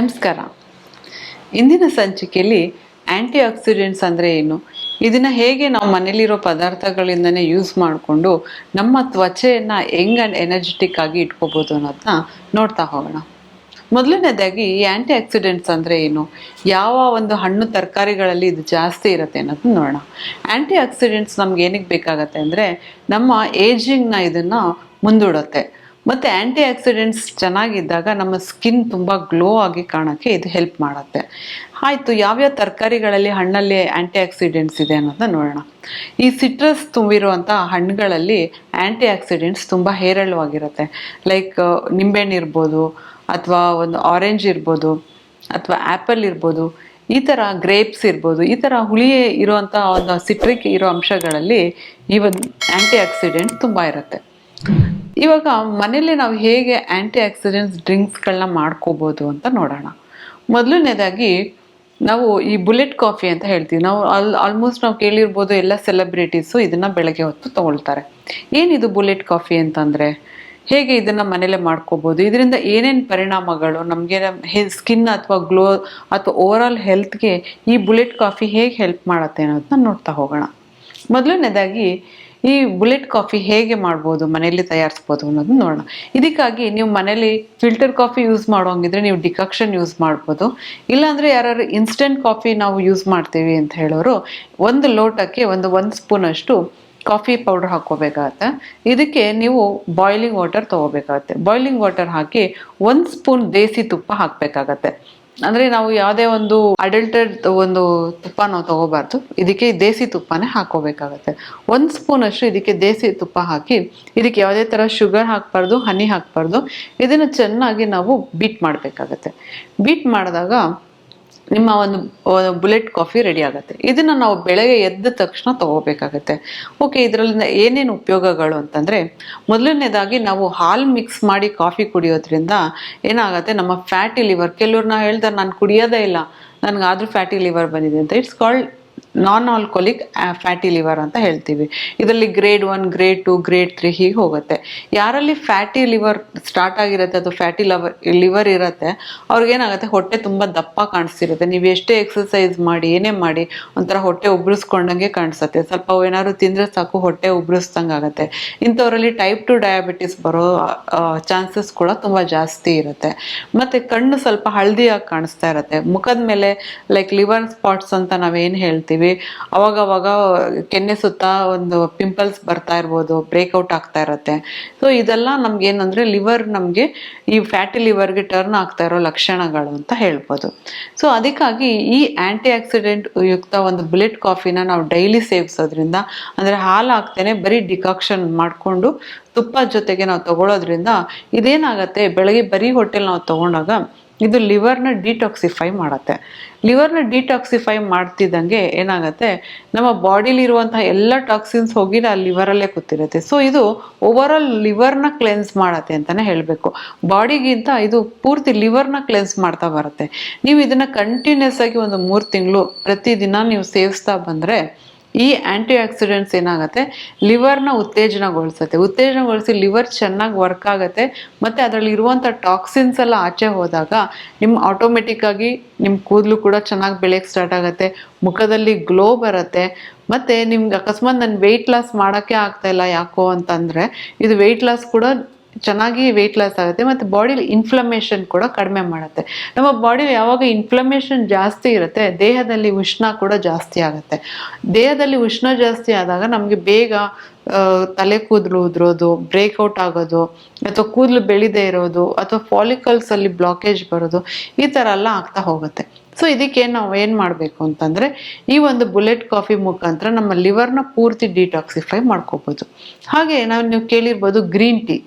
ನಮಸ್ಕಾರ. ಇಂದಿನ ಸಂಚಿಕೆಯಲ್ಲಿ ಆ್ಯಂಟಿ ಆಕ್ಸಿಡೆಂಟ್ಸ್ ಅಂದರೆ ಏನು? ಇದನ್ನು ಹೇಗೆ ನಾವು ಮನೇಲಿರೋ ಪದಾರ್ಥಗಳಿಂದನೇ ಯೂಸ್ ಮಾಡಿಕೊಂಡು ನಮ್ಮ ತ್ವಚೆಯನ್ನು ಹೆಂಗ್ ಆ್ಯಂಡ್ ಎನರ್ಜೆಟಿಕ್ ಆಗಿ ಇಟ್ಕೋಬೋದು ಅನ್ನೋದನ್ನ ನೋಡ್ತಾ ಹೋಗೋಣ. ಮೊದಲನೇದಾಗಿ ಈ ಆ್ಯಂಟಿ ಆಕ್ಸಿಡೆಂಟ್ಸ್ ಅಂದರೆ ಏನು? ಯಾವ ಒಂದು ಹಣ್ಣು ತರಕಾರಿಗಳಲ್ಲಿ ಇದು ಜಾಸ್ತಿ ಇರುತ್ತೆ ಅನ್ನೋದನ್ನ ನೋಡೋಣ. ಆ್ಯಂಟಿ ಆಕ್ಸಿಡೆಂಟ್ಸ್ ನಮ್ಗೆ ಏನಕ್ಕೆ ಬೇಕಾಗತ್ತೆ ಅಂದರೆ ನಮ್ಮ ಏಜಿಂಗ್ನ ಇದನ್ನು ಮುಂದೂಡುತ್ತೆ. ಮತ್ತು ಆ್ಯಂಟಿ ಆಕ್ಸಿಡೆಂಟ್ಸ್ ಚೆನ್ನಾಗಿದ್ದಾಗ ನಮ್ಮ ಸ್ಕಿನ್ ತುಂಬ ಗ್ಲೋ ಆಗಿ ಕಾಣೋಕ್ಕೆ ಇದು ಹೆಲ್ಪ್ ಮಾಡುತ್ತೆ. ಆಯಿತು, ಯಾವ್ಯಾವ ತರಕಾರಿಗಳಲ್ಲಿ ಹಣ್ಣಲ್ಲಿ ಆ್ಯಂಟಿ ಆಕ್ಸಿಡೆಂಟ್ಸ್ ಇದೆ ಅನ್ನೋದನ್ನ ನೋಡೋಣ. ಈ ಸಿಟ್ರಸ್ ತುಂಬಿರುವಂಥ ಹಣ್ಣುಗಳಲ್ಲಿ ಆ್ಯಂಟಿ ಆಕ್ಸಿಡೆಂಟ್ಸ್ ತುಂಬ ಹೇರಳವಾಗಿರುತ್ತೆ. ಲೈಕ್ ನಿಂಬೆಹಣ್ಣು ಇರ್ಬೋದು, ಅಥವಾ ಒಂದು ಆರೆಂಜ್ ಇರ್ಬೋದು, ಅಥವಾ ಆ್ಯಪಲ್ ಇರ್ಬೋದು, ಈ ಥರ ಗ್ರೇಪ್ಸ್ ಇರ್ಬೋದು, ಈ ಥರ ಹುಳಿ ಇರುವಂಥ ಒಂದು ಸಿಟ್ರಿಕ್ ಇರೋ ಅಂಶಗಳಲ್ಲಿ ಈ ಒಂದು ಆ್ಯಂಟಿ ಆಕ್ಸಿಡೆಂಟ್ ತುಂಬ ಇರುತ್ತೆ. ಇವಾಗ ಮನೇಲಿ ನಾವು ಹೇಗೆ ಆ್ಯಂಟಿ ಆಕ್ಸಿಡೆಂಟ್ಸ್ ಡ್ರಿಂಕ್ಸ್ಗಳನ್ನ ಮಾಡ್ಕೋಬೋದು ಅಂತ ನೋಡೋಣ. ಮೊದಲನೇದಾಗಿ ನಾವು ಈ ಬುಲೆಟ್ ಕಾಫಿ ಅಂತ ಹೇಳ್ತೀವಿ. ನಾವು ಅಲ್ ಆಲ್ಮೋಸ್ಟ್ ನಾವು ಕೇಳಿರ್ಬೋದು ಎಲ್ಲ ಸೆಲೆಬ್ರಿಟೀಸು ಇದನ್ನು ಬೆಳಗ್ಗೆ ಹೊತ್ತು ತಗೊಳ್ತಾರೆ. ಏನಿದು ಬುಲೆಟ್ ಕಾಫಿ ಅಂತಂದರೆ, ಹೇಗೆ ಇದನ್ನು ಮನೆಯಲ್ಲೇ ಮಾಡ್ಕೋಬೋದು? ಇದರಿಂದ ಏನೇನು ಪರಿಣಾಮಗಳು? ನಮಗೆ ಹೆ ಸ್ಕಿನ್ ಅಥವಾ ಗ್ಲೋ ಅಥವಾ ಓವರ್ ಆಲ್ ಹೆಲ್ತ್ಗೆ ಈ ಬುಲೆಟ್ ಕಾಫಿ ಹೇಗೆ ಹೆಲ್ಪ್ ಮಾಡುತ್ತೆ ಅನ್ನೋದನ್ನ ನೋಡ್ತಾ ಹೋಗೋಣ. ಮೊದಲನೇದಾಗಿ ಈ ಬುಲೆಟ್ ಕಾಫಿ ಹೇಗೆ ಮಾಡ್ಬೋದು, ಮನೆಯಲ್ಲಿ ತಯಾರಿಸ್ಬೋದು ಅನ್ನೋದನ್ನ ನೋಡೋಣ. ಇದಕ್ಕಾಗಿ ನೀವು ಮನೇಲಿ ಫಿಲ್ಟರ್ ಕಾಫಿ ಯೂಸ್ ಮಾಡೋಂಗಿದ್ರೆ ನೀವು ಡಿಕಾಕ್ಷನ್ ಯೂಸ್ ಮಾಡ್ಬೋದು. ಇಲ್ಲಾಂದರೆ ಯಾರು ಇನ್ಸ್ಟೆಂಟ್ ಕಾಫಿ ನಾವು ಯೂಸ್ ಮಾಡ್ತೀವಿ ಅಂತ ಹೇಳೋರು, ಒಂದು ಲೋಟಕ್ಕೆ ಒಂದು ಒಂದು ಸ್ಪೂನಷ್ಟು ಕಾಫಿ ಪೌಡರ್ ಹಾಕ್ಕೋಬೇಕಾಗತ್ತೆ. ಇದಕ್ಕೆ ನೀವು ಬಾಯ್ಲಿಂಗ್ ವಾಟರ್ ತೊಗೋಬೇಕಾಗತ್ತೆ. ಬಾಯ್ಲಿಂಗ್ ವಾಟರ್ ಹಾಕಿ ಒಂದು ಸ್ಪೂನ್ ದೇಸಿ ತುಪ್ಪ ಹಾಕಬೇಕಾಗತ್ತೆ. ಅಂದರೆ ನಾವು ಯಾವುದೇ ಒಂದು ಅಡಲ್ಟೆಡ್ ಒಂದು ತುಪ್ಪ ನಾವು ತಗೋಬಾರ್ದು. ಇದಕ್ಕೆ ದೇಸಿ ತುಪ್ಪನೇ ಹಾಕೋಬೇಕಾಗತ್ತೆ. ಒಂದು ಸ್ಪೂನಷ್ಟು ಇದಕ್ಕೆ ದೇಸಿ ತುಪ್ಪ ಹಾಕಿ, ಇದಕ್ಕೆ ಯಾವುದೇ ಥರ ಶುಗರ್ ಹಾಕಬಾರ್ದು ಹನಿ ಹಾಕ್ಬಾರ್ದು, ಇದನ್ನು ಚೆನ್ನಾಗಿ ನಾವು ಬೀಟ್ ಮಾಡಬೇಕಾಗತ್ತೆ. ಬೀಟ್ ಮಾಡಿದಾಗ ನಿಮ್ಮ ಒಂದು ಬುಲೆಟ್ ಕಾಫಿ ರೆಡಿ ಆಗುತ್ತೆ. ಇದನ್ನು ನಾವು ಬೆಳಗ್ಗೆ ಎದ್ದ ತಕ್ಷಣ ತಗೋಬೇಕಾಗತ್ತೆ. ಓಕೆ ಇದರಲ್ಲಿ ಏನೇನು ಉಪಯೋಗಗಳು ಅಂತಂದರೆ, ಮೊದಲನೇದಾಗಿ ನಾವು ಹಾಲು ಮಿಕ್ಸ್ ಮಾಡಿ ಕಾಫಿ ಕುಡಿಯೋದ್ರಿಂದ ಏನಾಗುತ್ತೆ, ನಮ್ಮ ಫ್ಯಾಟಿ ಲಿವರ್ ಕೆಲವ್ರು ನಾವು ಹೇಳ್ತಾರೆ, ನಾನು ಕುಡಿಯೋದೇ ಇಲ್ಲ. ನನ್ಗಾದ್ರೂ ಫ್ಯಾಟಿ ಲಿವರ್ ಬಂದಿದೆ ಅಂತ. It's called non alcoholic fatty liver ಅಂತ ಹೇಳ್ತೀವಿ. ಇದರಲ್ಲಿ grade one grade two grade three ಹೀಗೆ ಹೋಗುತ್ತೆ. ಯಾರಲ್ಲಿ ಫ್ಯಾಟಿ ಲಿವರ್ ಸ್ಟಾರ್ಟ್ ಆಗಿರುತ್ತೆ ಅಥವಾ ಫ್ಯಾಟಿ ಲವರ್ ಲಿವರ್ ಇರುತ್ತೆ, ಅವ್ರಿಗೇನಾಗುತ್ತೆ, ಹೊಟ್ಟೆ ತುಂಬ ದಪ್ಪ ಕಾಣಿಸ್ತಿರುತ್ತೆ. ನೀವು ಎಷ್ಟೇ ಎಕ್ಸಸೈಸ್ ಮಾಡಿ, ಏನೇ ಮಾಡಿ, ಒಂಥರ ಹೊಟ್ಟೆ ಉಬ್ರಿಸ್ಕೊಂಡಂಗೆ ಕಾಣಿಸುತ್ತೆ. ಸ್ವಲ್ಪ ಏನಾದ್ರು ತಿಂದರೆ ಸಾಕು, ಹೊಟ್ಟೆ ಉಬ್ರಿಸ್ದಂಗೆ ಆಗುತ್ತೆ ಇಂಥವರಲ್ಲಿ ಟೈಪ್ ಟು ಡಯಾಬಿಟಿಸ್ ಬರೋ ಚಾನ್ಸಸ್ ಕೂಡ ತುಂಬ ಜಾಸ್ತಿ ಇರುತ್ತೆ. ಮತ್ತು ಕಣ್ಣು ಸ್ವಲ್ಪ ಹಳದಿಯಾಗಿ ಕಾಣಿಸ್ತಾ ಇರುತ್ತೆ. ಮುಖದ ಮೇಲೆ ಲೈಕ್ ಲಿವರ್ ಸ್ಪಾಟ್ಸ್ ಅಂತ ನಾವೇನು ಹೇಳ್ತೀವಿ ಅವಾಗವಾಗ ಕೆನ್ನೆ ಸುತ್ತ ಒಂದು ಪಿಂಪಲ್ಸ್ ಬರ್ತಾ ಇರ್ಬೋದು ಬ್ರೇಕ್ಔಟ್ ಆಗ್ತಾ ಇರುತ್ತೆ. ಸೊ ಇದೆಲ್ಲ ನಮ್ಗೆ ಏನಂದ್ರೆ ಲಿವರ್ ನಮಗೆ ಈ ಫ್ಯಾಟಿ ಲಿವರ್ಗೆ ಟರ್ನ್ ಆಗ್ತಾ ಇರೋ ಲಕ್ಷಣಗಳು ಅಂತ ಹೇಳ್ಬೋದು. ಸೊ ಅದಕ್ಕಾಗಿ ಈ ಆಂಟಿ ಆಕ್ಸಿಡೆಂಟ್ ಯುಕ್ತ ಒಂದು ಬುಲೆಟ್ ಕಾಫಿನ ನಾವು ಡೈಲಿ ಸೇವಿಸೋದ್ರಿಂದ, ಅಂದ್ರೆ ಹಾಲು ಹಾಕ್ತೇನೆ ಬರೀ ಡಿಕಾಕ್ಷನ್ ಮಾಡಿಕೊಂಡು ತುಪ್ಪ ಜೊತೆಗೆ ನಾವು ತಗೊಳ್ಳೋದ್ರಿಂದ ಇದೇನಾಗತ್ತೆ, ಬೆಳಗ್ಗೆ ಬರೀ ಹೊಟ್ಟೆಲ್ ನಾವು ತಗೊಂಡಾಗ ಇದು ಲಿವರ್ನ ಡಿಟಾಕ್ಸಿಫೈ ಮಾಡುತ್ತೆ. ಲಿವರ್ನ ಡಿಟಾಕ್ಸಿಫೈ ಮಾಡ್ತಿದ್ದಂಗೆ ಏನಾಗುತ್ತೆ, ನಮ್ಮ ಬಾಡಿಲಿರುವಂತಹ ಎಲ್ಲ ಟಾಕ್ಸಿನ್ಸ್ ಹೋಗಿ ಆ ಲಿವರಲ್ಲೇ ಕೂತಿರುತ್ತೆ. ಸೊ ಇದು ಓವರ್ ಆಲ್ ಲಿವರ್ನ ಕ್ಲೆನ್ಸ್ ಮಾಡತ್ತೆ ಅಂತಲೇ ಹೇಳಬೇಕು. ಬಾಡಿಗಿಂತ ಇದು ಪೂರ್ತಿ ಲಿವರ್ನ ಕ್ಲೆನ್ಸ್ ಮಾಡ್ತಾ ಬರುತ್ತೆ. ನೀವು ಇದನ್ನು ಕಂಟಿನ್ಯೂಸ್ ಆಗಿ ಒಂದು ಮೂರು ತಿಂಗಳು ಪ್ರತಿದಿನ ನೀವು ಸೇವಿಸ್ತಾ ಬಂದರೆ ಈ ಆ್ಯಂಟಿ ಆಕ್ಸಿಡೆಂಟ್ಸ್ ಏನಾಗುತ್ತೆ? ಲಿವರ್ನ ಉತ್ತೇಜನಗೊಳಿಸುತ್ತೆ. ಉತ್ತೇಜನಗೊಳಿಸಿ ಲಿವರ್ ಚೆನ್ನಾಗಿ ವರ್ಕ್ ಆಗುತ್ತೆ. ಮತ್ತು ಅದರಲ್ಲಿ ಇರುವಂಥ ಟಾಕ್ಸಿನ್ಸ್ ಎಲ್ಲ ಆಚೆ ಹೋದಾಗ ನಿಮ್ಮ ಆಟೋಮೆಟಿಕ್ಕಾಗಿ ನಿಮ್ಮ ಕೂದಲು ಕೂಡ ಚೆನ್ನಾಗಿ ಬೆಳೆಯಕ್ಕೆ ಸ್ಟಾರ್ಟ್ ಆಗುತ್ತೆ. ಮುಖದಲ್ಲಿ ಗ್ಲೋ ಬರುತ್ತೆ. ಮತ್ತು ನಿಮ್ಗೆ ಅಕಸ್ಮಾತ್ ನಾನು ವೆಯ್ಟ್ ಲಾಸ್ ಮಾಡೋಕ್ಕೆ ಆಗ್ತಾ ಇಲ್ಲ ಯಾಕೋ ಅಂತಂದರೆ, ಇದು ವೆಯ್ಟ್ ಲಾಸ್ ಕೂಡ ಚೆನ್ನಾಗಿ ವೆಯ್ಟ್ ಲಾಸ್ ಆಗುತ್ತೆ ಮತ್ತು ಬಾಡಿಲಿ ಇನ್ಫ್ಲಮೇಷನ್ ಕೂಡ ಕಡಿಮೆ ಮಾಡುತ್ತೆ. ನಮ್ಮ ಬಾಡಿಲಿ ಯಾವಾಗ ಇನ್ಫ್ಲಮೇಷನ್ ಜಾಸ್ತಿ ಇರುತ್ತೆ, ದೇಹದಲ್ಲಿ ಉಷ್ಣ ಕೂಡ ಜಾಸ್ತಿ ಆಗುತ್ತೆ. ದೇಹದಲ್ಲಿ ಉಷ್ಣ ಜಾಸ್ತಿ ಆದಾಗ ನಮಗೆ ಬೇಗ ತಲೆ ಕೂದಲು ಉದುರೋದು ಬ್ರೇಕ್ಔಟ್ ಆಗೋದು, ಅಥವಾ ಕೂದಲು ಬೆಳಿದೇ ಇರೋದು, ಅಥವಾ ಫಾಲಿಕಲ್ಸಲ್ಲಿ ಬ್ಲಾಕೇಜ್ ಬರೋದು, ಈ ಥರ ಎಲ್ಲ ಆಗ್ತಾ ಹೋಗುತ್ತೆ. ಸೊ ಇದಕ್ಕೆ ನಾವು ಏನು ಮಾಡಬೇಕು ಅಂತಂದರೆ, ಈ ಒಂದು ಬುಲೆಟ್ ಕಾಫಿ ಮುಖಾಂತರ ನಮ್ಮ ಲಿವರ್ನ ಪೂರ್ತಿ ಡಿಟಾಕ್ಸಿಫೈ ಮಾಡ್ಕೋಬೋದು. ಹಾಗೆ ನಾವು ನೀವು ಕೇಳಿರ್ಬೋದು ಗ್ರೀನ್ ಟೀ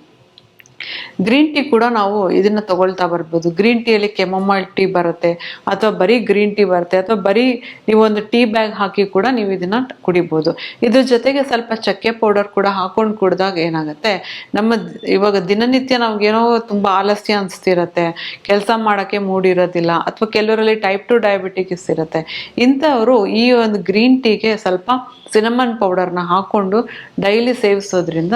ಗ್ರೀನ್ ಟೀ ಕೂಡ ನಾವು ಇದನ್ನ ತಗೊಳ್ತಾ ಬರ್ಬೋದು. ಗ್ರೀನ್ ಟೀಯಲ್ಲಿ ಕೆಮೊಮೈಲ್ ಟೀ ಬರುತ್ತೆ, ಅಥವಾ ಬರೀ ಗ್ರೀನ್ ಟೀ ಬರುತ್ತೆ, ಅಥವಾ ಬರೀ ನೀವು ಒಂದು ಟೀ ಬ್ಯಾಗ್ ಹಾಕಿ ಕೂಡ ನೀವು ಇದನ್ನ ಕುಡಿಬೋದು. ಇದ್ರ ಜೊತೆಗೆ ಸ್ವಲ್ಪ ಚಕ್ಕೆ ಪೌಡರ್ ಕೂಡ ಹಾಕೊಂಡು ಕುಡಿದಾಗ ಏನಾಗುತ್ತೆ, ನಮ್ಮ ಇವಾಗ ದಿನನಿತ್ಯ ನಮ್ಗೇನೋ ತುಂಬ ಆಲಸ್ಯ ಅನಿಸ್ತಿರತ್ತೆ. ಕೆಲಸ ಮಾಡೋಕ್ಕೆ ಮೂಡಿರೋದಿಲ್ಲ ಅಥವಾ ಕೆಲವರಲ್ಲಿ ಟೈಪ್ ಟು ಡಯಾಬಿಟಿಕ್ಸ್ ಇರುತ್ತೆ. ಇಂಥವರು ಈ ಒಂದು ಗ್ರೀನ್ ಟೀಗೆ ಸ್ವಲ್ಪ ಸಿನಮನ್ ಪೌಡರ್ನ ಹಾಕ್ಕೊಂಡು ಡೈಲಿ ಸೇವಿಸೋದ್ರಿಂದ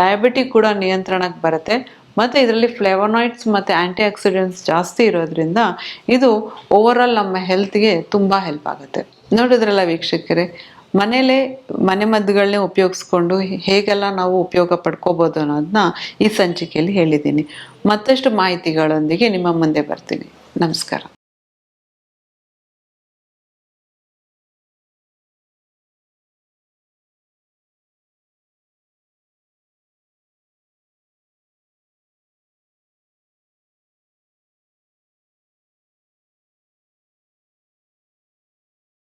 ಡಯಾಬಿಟಿಕ್ ಕೂಡ ನಿಯಂತ್ರಣಕ್ಕೆ ಬರುತ್ತೆ. ಮತ್ತು ಇದರಲ್ಲಿ ಫ್ಲೇವನಾಯ್ಡ್ಸ್ ಮತ್ತು ಆ್ಯಂಟಿ ಆಕ್ಸಿಡೆಂಟ್ಸ್ ಜಾಸ್ತಿ ಇರೋದ್ರಿಂದ ಇದು ಓವರಾಲ್ ನಮ್ಮ ಹೆಲ್ತ್ಗೆ ತುಂಬ ಹೆಲ್ಪ್ ಆಗುತ್ತೆ. ನೋಡಿದ್ರಲ್ಲ ವೀಕ್ಷಕರೇ ಮನೇಲೇ ಮನೆ ಮದ್ದುಗಳನ್ನೇ ಉಪಯೋಗಿಸ್ಕೊಂಡು ಹೇಗೆಲ್ಲ ನಾವು ಉಪಯೋಗ ಪಡ್ಕೋಬೋದು ಅನ್ನೋದನ್ನ ಈ ಸಂಚಿಕೆಯಲ್ಲಿ ಹೇಳಿದ್ದೀನಿ. ಮತ್ತಷ್ಟು ಮಾಹಿತಿಗಳೊಂದಿಗೆ ನಿಮ್ಮ ಮುಂದೆ ಬರ್ತೀನಿ. ನಮಸ್ಕಾರ.